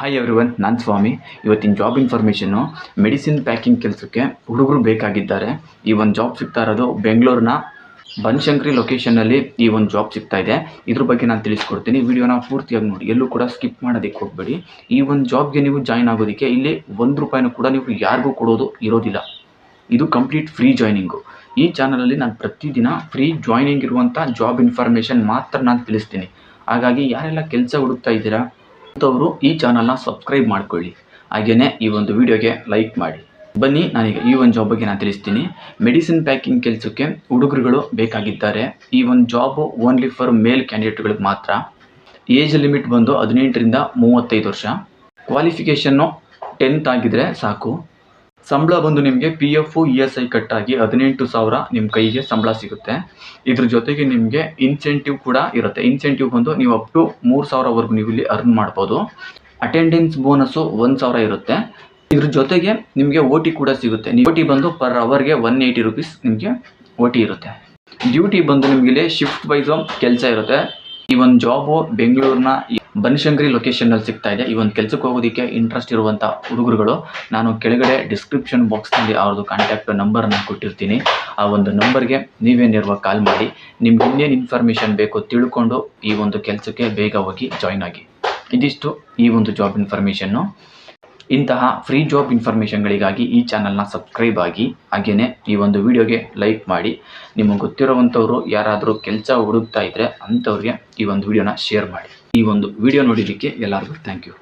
Hi everyone ನಾನು ಸ್ವಾಮಿ. ಇವತ್ತಿನ job information medicine packing ಕೆಲಸಕ್ಕೆ ಹುಡುಗರು ಬೇಕಾಗಿದ್ದಾರೆ. ಈ ಒಂದು ಜಾಬ್ ಸಿಗ್ತಾ ಇರೋದು ಬೆಂಗಳೂರಿನ ಬನಶಂಕರಿ ಲೊಕೇಶನಲ್ಲಿ ಈ ಒಂದು ಜಾಬ್ ಸಿಗ್ತಾ ಇದೆ. ಇದ್ರ ಬಗ್ಗೆ ನಾನು ತಿಳಿಸ್ಕೊಡ್ತೀನಿ. ವಿಡಿಯೋನ ಪೂರ್ತಿಯಾಗಿ ನೋಡಿ. ಎಲ್ಲೂ ಕೂಡ ಸ್ಕಿಪ್ ಮಾಡೋದಕ್ಕೆ ಹೋಗಬೇಡಿ. ಈ ಒಂದು ಜಾಬ್ಗೆ ನೀವು ಜಾಯ್ನ್ ಆಗೋದಕ್ಕೆ ಇಲ್ಲಿ ಒಂದು ರೂಪಾಯಿನೂ ಕೂಡ ನೀವು ಯಾರಿಗೂ ಕೊಡೋದು ಇರೋದಿಲ್ಲ. ಇದು ಕಂಪ್ಲೀಟ್ ಫ್ರೀ ಜಾಯ್ನಿಂಗು ಈ ಚಾನಲಲ್ಲಿ ನಾನು ಪ್ರತಿದಿನ ಫ್ರೀ ಜಾಯ್ನಿಂಗ್ ಇರುವಂಥ ಜಾಬ್ ಇನ್ಫಾರ್ಮೇಷನ್ ಮಾತ್ರ ನಾನು ತಿಳಿಸ್ತೀನಿ. ಹಾಗಾಗಿ ಯಾರೆಲ್ಲ ಕೆಲಸ ಹುಡುಕ್ತಾ ಇದ್ದೀರಾ ಅಂಥವರು ಈ ಚಾನಲ್ನ ಸಬ್ಸ್ಕ್ರೈಬ್ ಮಾಡ್ಕೊಳ್ಳಿ. ಹಾಗೆಯೇ ಈ ಒಂದು ವಿಡಿಯೋಗೆ ಲೈಕ್ ಮಾಡಿ. ಬನ್ನಿ, ನನಗೆ ಈ ಒಂದು ಜಾಬ್ ಬಗ್ಗೆ ನಾನು ತಿಳಿಸ್ತೀನಿ. ಮೆಡಿಸಿನ್ ಪ್ಯಾಕಿಂಗ್ ಕೆಲಸಕ್ಕೆ ಹುಡುಗರುಗಳು ಬೇಕಾಗಿದ್ದಾರೆ. ಈ ಒಂದು ಜಾಬು ಓನ್ಲಿ ಫಾರ್ ಮೇಲ್ ಕ್ಯಾಂಡಿಡೇಟ್ಗಳಿಗೆ ಮಾತ್ರ. ಏಜ್ ಲಿಮಿಟ್ ಬಂದು ಹದಿನೆಂಟರಿಂದ ಮೂವತ್ತೈದು ವರ್ಷ. ಕ್ವಾಲಿಫಿಕೇಷನ್ನು ಟೆಂತ್ ಆಗಿದ್ರೆ ಸಾಕು. ಸಂಬಳ ಬಂದು ನಿಮಗೆ P F E S I ಕಟ್ಟಾಗಿ ಹದಿನೆಂಟು ಸಾವಿರ ನಿಮ್ಮ ಕೈಗೆ ಸಂಬಳ ಸಿಗುತ್ತೆ. ಇದ್ರ ಜೊತೆಗೆ ನಿಮಗೆ ಇನ್ಸೆಂಟಿವ್ ಕೂಡ ಇರುತ್ತೆ. ಇನ್ಸೆಂಟಿವ್ ಬಂದು ನೀವು ಅಪ್ ಟು ಮೂರು ಸಾವಿರವರೆಗೂ ನೀವು ಇಲ್ಲಿ ಅರ್ನ್ ಮಾಡ್ಬೋದು. ಅಟೆಂಡೆನ್ಸ್ ಬೋನಸ್ಸು ಒಂದು ಸಾವಿರ ಇರುತ್ತೆ. ಇದ್ರ ಜೊತೆಗೆ ನಿಮಗೆ ಓ ಕೂಡ ಸಿಗುತ್ತೆ. ಓ ಟಿ ಬಂದು ಪರ್ ಅವರ್ಗೆ ಒನ್ ಏಯ್ಟಿ ರುಪೀಸ್ ನಿಮಗೆ ಓ ಇರುತ್ತೆ. ಡ್ಯೂಟಿ ಬಂದು ನಿಮಗೆ ಇಲ್ಲಿ ಶಿಫ್ಟ್ ವೈಸ್ ಕೆಲಸ ಇರುತ್ತೆ. ಈ ಒಂದು ಜಾಬು ಬೆಂಗಳೂರಿನ ಬನಶಂಕರಿ ಲೊಕೇಶನ್ನಲ್ಲಿ ಸಿಗ್ತಾ ಇದೆ. ಈ ಒಂದು ಕೆಲಸಕ್ಕೆ ಹೋಗೋದಕ್ಕೆ ಇಂಟ್ರೆಸ್ಟ್ ಇರುವಂಥ ಹುಡುಗರುಗಳು, ನಾನು ಕೆಳಗಡೆ ಡಿಸ್ಕ್ರಿಪ್ಷನ್ ಬಾಕ್ಸ್ನಲ್ಲಿ ಅವ್ರದ್ದು ಕಾಂಟ್ಯಾಕ್ಟ್ ನಂಬರನ್ನು ಕೊಟ್ಟಿರ್ತೀನಿ. ಆ ಒಂದು ನಂಬರ್ಗೆ ನೀವೇ ನೇರವಾಗಿ ಕಾಲ್ ಮಾಡಿ, ನಿಮ್ಗೆ ಇನ್ನೇನು ಇನ್ಫಾರ್ಮೇಷನ್ ಬೇಕೋ ತಿಳ್ಕೊಂಡು ಈ ಒಂದು ಕೆಲಸಕ್ಕೆ ಬೇಗ ಹೋಗಿ ಜಾಯ್ನ್ ಆಗಿ. ಇದಿಷ್ಟು ಈ ಒಂದು ಜಾಬ್ ಇನ್ಫಾರ್ಮೇಷನ್ನು ಇಂತಹ ಫ್ರೀ ಜಾಬ್ ಇನ್ಫಾರ್ಮೇಷನ್ಗಳಿಗಾಗಿ ಈ ಚಾನಲ್ನ ಸಬ್ಸ್ಕ್ರೈಬ್ ಆಗಿ ಹಾಗೆಯೇ ಈ ಒಂದು ವಿಡಿಯೋಗೆ ಲೈಕ್ ಮಾಡಿ. ನಿಮಗೆ ಗೊತ್ತಿರುವಂಥವ್ರು ಯಾರಾದರೂ ಕೆಲಸ ಹುಡುಕ್ತಾ ಇದ್ದರೆ ಅಂಥವ್ರಿಗೆ ಈ ಒಂದು ವಿಡಿಯೋನ ಶೇರ್ ಮಾಡಿ. ಈ ಒಂದು ವಿಡಿಯೋ ನೋಡಿದ್ದಕ್ಕೆ ಎಲ್ಲರಿಗೂ ಥ್ಯಾಂಕ್ ಯು